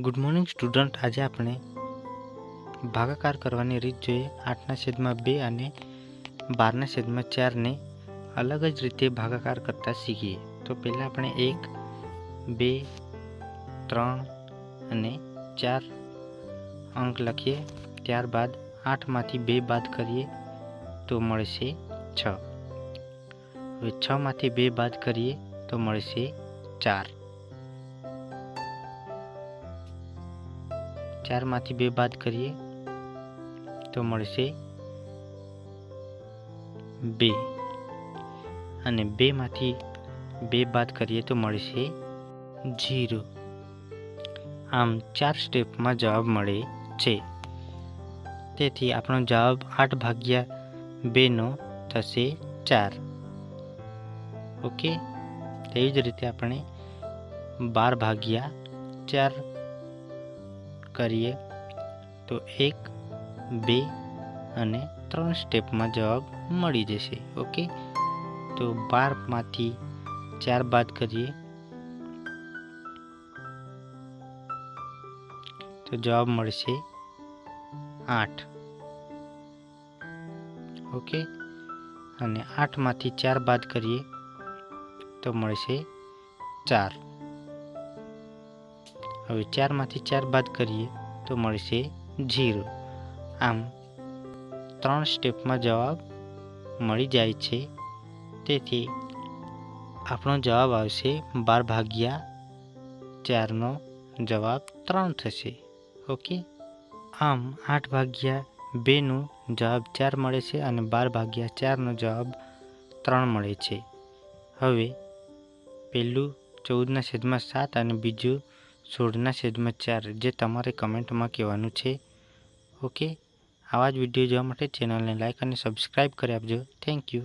Good morning, student. આજે આપણે ભાગાકાર કરવાની રીત જોઈએ. આઠના છેદમાં બે અને બારના છેદમાં ચારને અલગ જ રીતે ભાગાકાર કરતા શીખીએ. તો પહેલાં આપણે એક, બે, ત્રણ અને ચાર અંક લખીએ. ત્યારબાદ આઠમાંથી બે બાદ કરીએ તો મળશે છ. હવે છમાંથી બે બાદ કરીએ તો મળશે ચાર. ચારમાંથી બે બાદ કરીએ, તો મળશે બે. અને બેમાંથી બે બાદ કરીએ તો મળશે જીરો. આમ ચાર સ્ટેપમાં જવાબ મળે છે. તેથી આપણો જવાબ આઠ ભાગ્યા બેનો થશે ચાર. ઓકે? તેવી જ રીતે આપણે બાર ભાગ્યા ચાર કરીએ, તો એક, બે અને ત્રણ સ્ટેપમાં જવાબ મળી જશે, ઓકે? તો બારમાંથી ચાર બાદ કરીએ. તો જવાબ મળશે આઠ. ઓકે? અને આઠમાંથી ચાર બાદ કરીએ, તો મળશે ચાર. હવે ચારમાંથી ચાર બાદ કરીએ તો મળશે ઝીરો. આમ ત્રણ સ્ટેપમાં જવાબ મળી જાય છે. તેથી આપણો જવાબ આવશે બાર ભાગ્યા ચારનો જવાબ ત્રણ થશે. ઓકે? આમ આઠ ભાગ્યા બેનું જવાબ ચાર મળે છે અને બાર ભાગ્યા ચારનો જવાબ ત્રણ મળે છે. હવે પહેલું ચૌદના છેદમાં સાત અને બીજું સોળના છેદમાં ચાર, જે તમારે કમેન્ટમાં કહેવાનું છે. ઓકે? આવા જ વીડિયો જોવા માટે ચેનલને લાઇક અને સબસ્ક્રાઈબ કરી આપજો. Thank you.